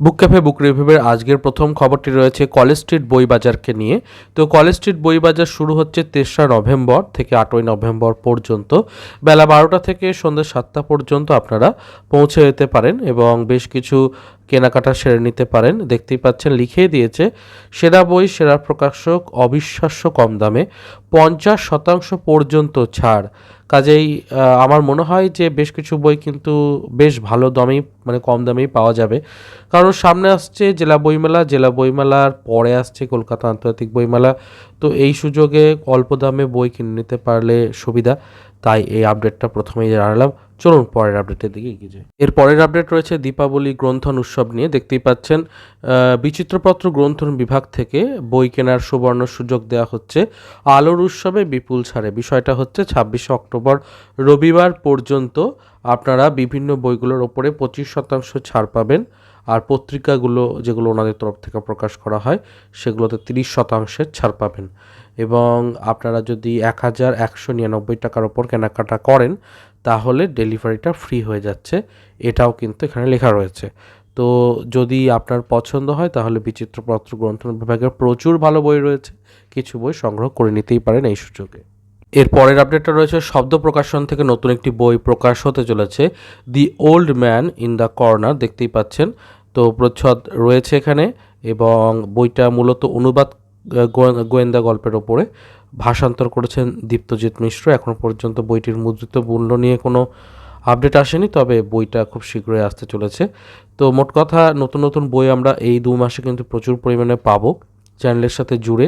বুক cafe বুক রিভিউয়ের আজকের প্রথম খবরটি রয়েছে কলেজ স্ট্রিট বই বাজারকে নিয়ে। তো কলেজ স্ট্রিট বই বাজার শুরু হচ্ছে তেসরা নভেম্বর থেকে আটই নভেম্বর পর্যন্ত। বেলা বারোটা থেকে সন্ধ্যা সাতটা পর্যন্ত আপনারা পৌঁছে যেতে পারেন এবং বেশ কিছু কেনাকাটা সেরে নিতে পারেন। দেখতেই পাচ্ছেন লিখিয়ে দিয়েছে, সেরা বই, সেরা প্রকাশক, অবিশ্বাস্য কম দামে, পঞ্চাশ শতাংশ পর্যন্ত ছাড়। কাজেই আমার মনে হয় যে বেশ কিছু বই কিন্তু বেশ ভালো দামেই মানে কম দামেই পাওয়া যাবে। কারণ সামনে আসছে জেলা বইমেলা, জেলা বইমেলার পরে আসছে কলকাতা আন্তর্জাতিক বইমেলা। তো এই সুযোগে অল্প দামে বই কিনে নিতে পারলে সুবিধা। তাই এই আপডেটটা প্রথমেই জানালাম। চলুন পরের আপডেটের দিকে এগিয়ে যাই। এর পরের আপডেট রয়েছে দীপাবলি গ্রন্থন উৎসব নিয়ে। দেখতেই পাচ্ছেন বিচিত্রপত্র গ্রন্থন বিভাগ থেকে বই কেনার সুবর্ণ সুযোগ দেওয়া হচ্ছে আলোর উৎসবে বিপুল ছাড়ে। বিষয়টা হচ্ছে, ছাব্বিশে অক্টোবর রবিবার পর্যন্ত আপনারা বিভিন্ন বইগুলোর ওপরে পঁচিশ শতাংশ ছাড় পাবেন আর পত্রিকাগুলো যেগুলো ওনাদের তরফ থেকে প্রকাশ করা হয়, সেগুলোতে তিরিশ শতাংশের ছাড় পাবেন। এবং আপনারা যদি এক হাজার একশো নিরানব্বই টাকার ওপর কেনাকাটা করেন তাহলে ডেলিভারিটা ফ্রি হয়ে যাচ্ছে। এটাও কিন্তু এখানে লেখা রয়েছে। তো যদি আপনার পছন্দ হয়, তাহলে বিচিত্রপত্র গ্রন্থন বিভাগের প্রচুর ভালো বই রয়েছে। কিছু বই সংগ্রহ করে নিতেই পারেন এই সুযোগে। এর পরের আপডেটটা রয়েছে, শব্দ প্রকাশন থেকে নতুন একটি বই প্রকাশ হতে চলেছে, the old man in the corner দেখতেই পাচ্ছেন। তো প্রচ্ছদ রয়েছে এখানে এবং বইটা মূলত অনুবাদ গোয়েন্দা গল্পের ওপরে। ভাষান্তর করেছেন দীপ্তজিৎ মিশ্র। এখনও পর্যন্ত বইটির মুদ্রিত মূল্য নিয়ে কোনো আপডেট আসেনি, তবে বইটা খুব শীঘ্রই আসতে চলেছে। তো মোট কথা, নতুন নতুন বই আমরা এই দু মাসে কিন্তু প্রচুর পরিমাণে পাবো চ্যানেলের সাথে জুড়ে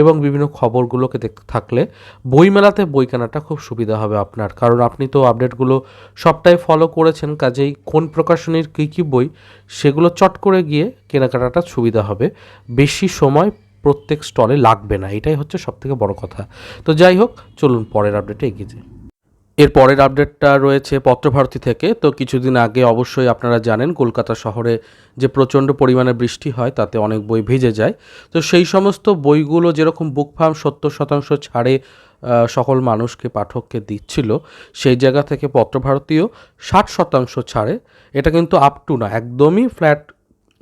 এবং বিভিন্ন খবরগুলোকে দেখতে থাকলে বইমেলাতে বই কেনাটা খুব সুবিধা হবে আপনার। কারণ আপনি তো আপডেটগুলো সবটাই ফলো করেছেন, কাজেই কোন প্রকাশনীর কী কী বই সেগুলো চট করে গিয়ে কেনাকাটাটা সুবিধা হবে। বেশি সময় প্রত্যেক স্টলে লাগবে না, এটাই হচ্ছে সবথেকে বড় কথা। তো যাই হোক, চলুন পরের আপডেটে এগিয়ে যাই। এর পরের আপডেটটা রয়েছে পত্রভারতী থেকে। তো কিছুদিন আগে অবশ্যই আপনারা জানেন, কলকাতা শহরে যে প্রচণ্ড পরিমাণে বৃষ্টি হয়, তাতে অনেক বই ভিজে যায়। তো সেই সমস্ত বইগুলো যেরকম বুক ফার্ম সত্তর শতাংশ ছাড়ে সকল মানুষকে, পাঠককে দিচ্ছিল, সেই জায়গা থেকে পত্রভারতীয় ষাট শতাংশ ছাড়ে। এটা কিন্তু আপ টু না, একদমই ফ্ল্যাট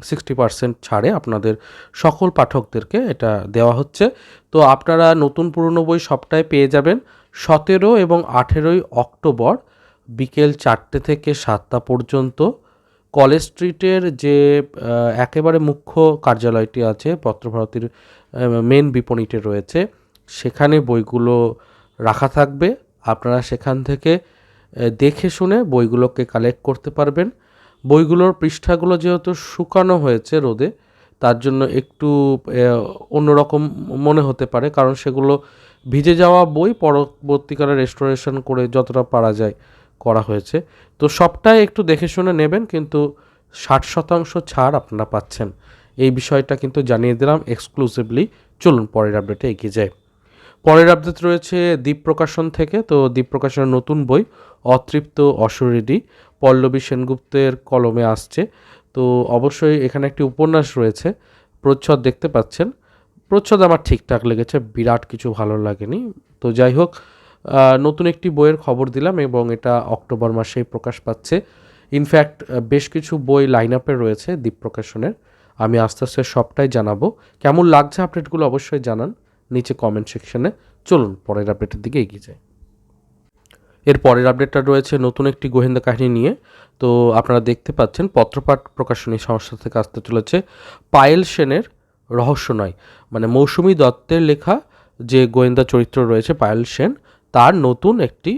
সিক্সটি পার্সেন্ট ছাড়ে আপনাদের সকল পাঠকদেরকে এটা দেওয়া হচ্ছে। তো আপনারা নতুন পুরনো বই সবটাই পেয়ে যাবেন সতেরো এবং আঠেরোই অক্টোবর বিকেল চারটে থেকে সাতটা পর্যন্ত। কলেজ স্ট্রিটের যে একেবারে মুখ্য কার্যালয়টি আছে, পত্রভারতীর মেন বিপণীতে রয়েছে, সেখানে বইগুলো রাখা থাকবে। আপনারা সেখান থেকে দেখে শুনে বইগুলোকে কালেক্ট করতে পারবেন। বইগুলোর পৃষ্ঠাগুলো যেহেতু শুকানো হয়েছে রোদে, তার জন্য একটু অন্যরকম মনে হতে পারে, কারণ সেগুলো ভিজে যাওয়া বই পরবর্তীকালে রেস্টোরেশন করে যতটা পারা যায় করা হয়েছে। তো সবটাই একটু দেখে শুনে নেবেন, কিন্তু ষাট শতাংশ ছাড় আপনারা পাচ্ছেন। এই বিষয়টা কিন্তু জানিয়ে দিলাম এক্সক্লুসিভলি চলুন পরের আপডেটে এগিয়ে যায় পরের আপডেট রয়েছে দ্বীপ প্রকাশন থেকে। তো দ্বীপ প্রকাশনের নতুন বই, অতৃপ্ত অশরীরী, পল্লবী সেনগুপ্তের কলমে আসছে। তো অবশ্যই এখানে একটি উপন্যাস রয়েছে, প্রচ্ছদ দেখতে পাচ্ছেন। প্রচ্ছদ আমার ঠিকঠাক লেগেছে, বিরাট কিছু ভালো লাগেনি। তো যাই হোক নতুন একটি বইয়ের খবর দিলাম এবং এটা অক্টোবর মাসেই প্রকাশ পাচ্ছে। ইনফ্যাক্ট বেশ কিছু বই লাইন আপে রয়েছে দ্বীপ প্রকাশনের আমি আস্তে আস্তে সবটাই জানাব। কেমন লাগছে আপডেটগুলো অবশ্যই জানান। নিচে কমেন্ট সেকশনে চলুন, পরের আপডেটের দিকে এগিয়ে যাই। এর পরের আপডেটটা রয়েছে নতুন একটি গোয়েন্দা কাহিনী নিয়ে। তো আপনারা দেখতে পাচ্ছেন, পত্রপাঠ প্রকাশনী সংস্থা থেকে আসতে চলেছে পায়েল সেনের রহস্য নয়। মানে মৌসুমী দত্তের লেখা যে গোয়েন্দা চরিত্র রয়েছে পায়েল সেন, তার নতুন একটি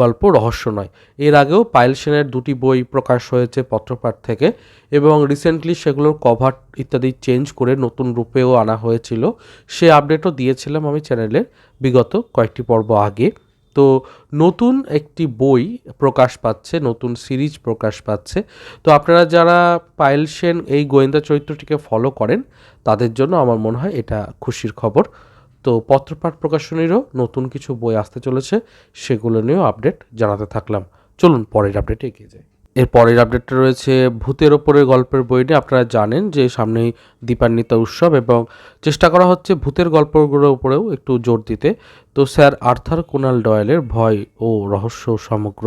গল্প রহস্য নয়। এর আগেও পায়েল সেনের দুটি বই প্রকাশ হয়েছে পত্রপাঠ থেকে এবং রিসেন্টলি সেগুলোর কভার ইত্যাদি চেঞ্জ করে নতুন রূপেও আনা হয়েছিল। সে আপডেটও দিয়েছিলাম আমি চ্যানেলের বিগত কয়েকটি পর্ব আগে। তো নতুন একটি বই প্রকাশ পাচ্ছে, নতুন সিরিজ প্রকাশ পাচ্ছে। তো আপনারা যারা পায়েল সেন এই গোয়েন্দা চরিত্রটিকে ফলো করেন, তাদের জন্য আমার মনে হয় এটা খুশির খবর। তো পত্রপাঠ প্রকাশনীরও নতুন কিছু বই আসতে চলেছে, সেগুলো নিয়েও আপডেট জানাতে থাকলাম। চলুন পরের আপডেটে এগিয়ে যাই। এর পরের আপডেটটা রয়েছে ভূতের ওপরে গল্পের বই নিয়ে। আপনারা জানেন যে সামনেই দীপান্বিতা উৎসব এবং চেষ্টা করা হচ্ছে ভূতের গল্পগুলোর উপরেও একটু জোর দিতে। তো স্যার আর্থার কোনাল ডয়েলের ভয় ও রহস্য সমগ্র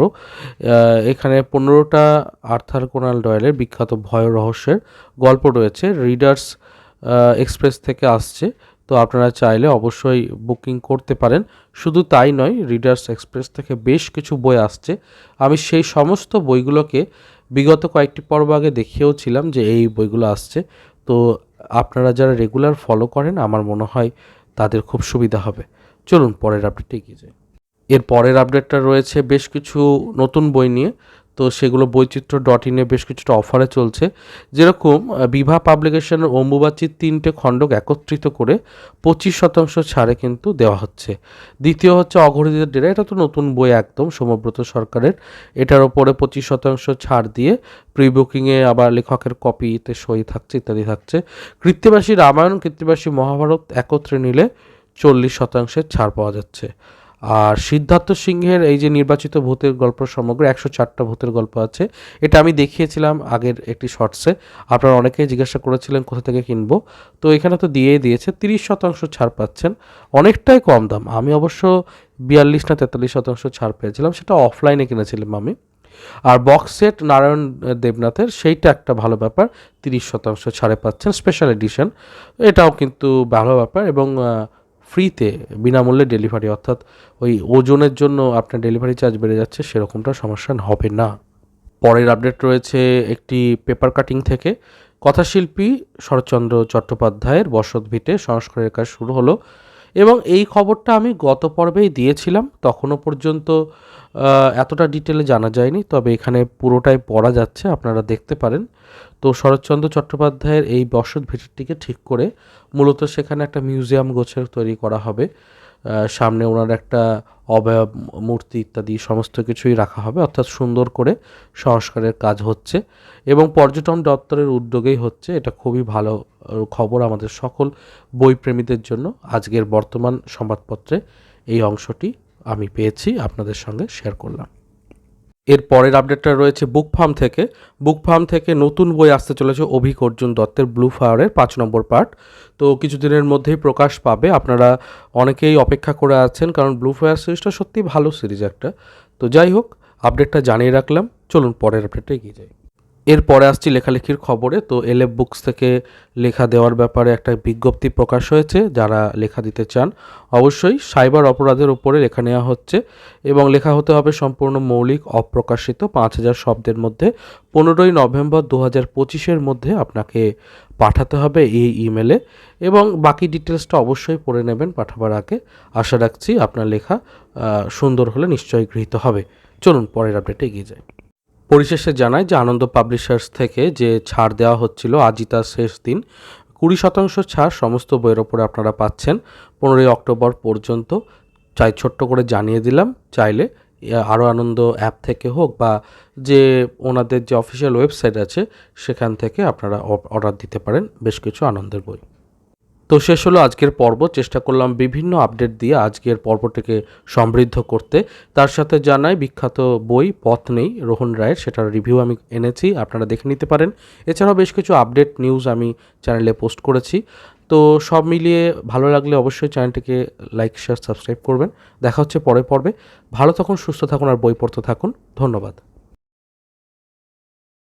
এখানে পনেরোটা আর্থার কোনাল ডয়েলের বিখ্যাত ভয় রহস্যের গল্প রয়েছে। রিডার্স এক্সপ্রেস থেকে আসছে। তো আপনারা চাইলে অবশ্যই বুকিং করতে পারেন। শুধু তাই নয়, রিডার্স এক্সপ্রেস থেকে বেশ কিছু বই আসছে। আমি সেই সমস্ত বইগুলোকে বিগত কয়েকটি পর্ব আগে দেখিয়েও ছিলাম যে এই বইগুলো আসছে। তো আপনারা যারা রেগুলার ফলো করেন, আমার মনে হয় তাদের খুব সুবিধা হবে। চলুন, পরের আপডেটে এগিয়ে যাই। এর পরের আপডেটটা রয়েছে বেশ কিছু নতুন বই নিয়ে। তো সেগুলো বৈচিত্র্য ডট ইনে বেশ কিছুটা অফারে চলছে। যেরকম বিভা পাবলিকেশনের অম্বুবাচীর তিনটে খণ্ডক একত্রিত করে পঁচিশ শতাংশ ছাড়ে কিন্তু দেওয়া হচ্ছে। দ্বিতীয় হচ্ছে অঘরিদের ডেরা এটা তো নতুন বই একদম, সমব্রত সরকারের। এটার ওপরে পঁচিশ শতাংশ ছাড় দিয়ে প্রি বুকিংয়ে আবার লেখকের কপিতে সই থাকছে, ইত্যাদি থাকছে। কৃত্তিবাসী রামায়ণ, কৃত্তিবাসী মহাভারত একত্রে নিলে চল্লিশ শতাংশের ছাড় পাওয়া যাচ্ছে। আর সিদ্ধার্থ সিংহের এই যে নির্বাচিত ভূতের গল্প সমগ্র একশো চারটা ভূতের গল্প আছে, এটা আমি দেখিয়েছিলাম আগের একটি শর্টসে। আপনারা অনেকেই জিজ্ঞাসা করেছিলেন কোথা থেকে কিনবো। তো এখানে তো দিয়েই দিয়েছে, তিরিশ শতাংশ ছাড় পাচ্ছেন। অনেকটাই কম দাম। আমি অবশ্য বিয়াল্লিশ না তেতাল্লিশ শতাংশ ছাড় পেয়েছিলাম, সেটা অফলাইনে কিনেছিলাম আমি। আর বক্স সেট নারায়ণ দেবনাথের, সেইটা একটা ভালো ব্যাপার, তিরিশ শতাংশ ছাড়ে পাচ্ছেন স্পেশাল এডিশন এটাও কিন্তু ভালো ব্যাপার এবং ফ্রিতে বিনামূল্যে ডেলিভারি অর্থাৎ ওই ওজনের জন্য আপনার ডেলিভারি চার্জ বেড়ে যাচ্ছে, সেরকমটা সমস্যা হবে না। পরের আপডেট রয়েছে একটি পেপার কাটিং থেকে। কথাশিল্পী শরৎচন্দ্র চট্টোপাধ্যায়ের বসত ভিটে সংস্কারের কাজ শুরু হলো। এবং এই খবরটা আমি গত পর্বেই দিয়েছিলাম। তখনও পর্যন্ত এতটা ডিটেলে জানা যায়নি, তবে এখানে পুরোটাই পড়া যাচ্ছে, আপনারা দেখতে পারেন। তো শরৎচন্দ্র চট্টোপাধ্যায়ের এই বসত ভিটিটিকে ঠিক করে মূলত সেখানে একটা মিউজিয়াম গোছের তৈরি করা হবে। সামনে ওনার একটা অবয়ব মূর্তি ইত্যাদি সমস্ত কিছুই রাখা হবে, অর্থাৎ সুন্দর করে সংস্কারের কাজ হচ্ছে এবং পর্যটন দপ্তরের উদ্যোগেই হচ্ছে। এটা খুবই ভালো খবর আমাদের সকল বইপ্রেমীদের জন্য। আজকের বর্তমান সংবাদপত্রে এই অংশটি আমি পেয়েছি, আপনাদের সঙ্গে শেয়ার করলাম। এর পরের আপডেটটা রয়েছে বুক ফার্ম থেকে। বুক ফার্ম থেকে নতুন বই আসতে চলেছে অভিক অর্জুন দত্তের ব্লু ফায়ারের পাঁচ নম্বর পার্ট তো কিছুদিনের মধ্যেই প্রকাশ পাবে। আপনারা অনেকেই অপেক্ষা করে আছেন, কারণ ব্লু ফায়ার সিরিজটা সত্যি ভালো সিরিজ একটা। তো যাই হোক আপডেটটা জানিয়ে রাখলাম। চলুন পরের আপডেটটা এগিয়ে যাই। এরপরে আসছি লেখালেখির খবরে। তো এলএফ বুকস থেকে লেখা দেওয়ার ব্যাপারে একটা বিজ্ঞপ্তি প্রকাশ হয়েছে, যারা লেখা দিতে চান। অবশ্যই সাইবার অপরাধের উপরে লেখা নেওয়া হচ্ছে এবং লেখা হতে হবে সম্পূর্ণ মৌলিক, অপ্রকাশিত, পাঁচ হাজার শব্দের মধ্যে। পনেরোই নভেম্বর দু হাজার পঁচিশের মধ্যে আপনাকে পাঠাতে হবে এই ইমেলে এবং বাকি ডিটেলসটা অবশ্যই পড়ে নেবেন পাঠাবার আগে। আশা রাখছি আপনার লেখা সুন্দর হলে নিশ্চয়ই গৃহীত হবে। চলুন পরের আপডেটে এগিয়ে যাই। পরিশেষে জানায় যে আনন্দ পাবলিশার্স থেকে যে ছাড় দেওয়া হচ্ছিল আজই তার শেষ দিন। কুড়ি শতাংশ ছাড় সমস্ত বইয়ের ওপরে আপনারা পাচ্ছেন। পনেরোই অক্টোবর পর্যন্ত। চাই ছোট্ট করে জানিয়ে দিলাম, চাইলে আরও আনন্দ অ্যাপ থেকে হোক বা যে ওনাদের যে অফিসিয়াল ওয়েবসাইট আছে, সেখান থেকে আপনারা অর্ডার দিতে পারেন। বেশ কিছু আনন্দের বই। তো শেষ হলো আজকের পর্ব। চেষ্টা করলাম বিভিন্ন আপডেট দিয়ে আজকের পর্বটিকে সমৃদ্ধ করতে। তার সাথে জানাই, বিখ্যাত বই পথ নেই, রোহন রায়ের, সেটার রিভিউ আমি এনেছি, আপনারা দেখে নিতে পারেন। এছাড়াও বেশ কিছু আপডেট নিউজ আমি চ্যানেলে পোস্ট করেছি। তো সব মিলিয়ে ভালো লাগলে অবশ্যই চ্যানেলটিকে লাইক শেয়ার সাবস্ক্রাইব করবেন। দেখা হচ্ছে পরের পর্বে। ভালো থাকুন, সুস্থ থাকুন আর বই পড়তে থাকুন। ধন্যবাদ।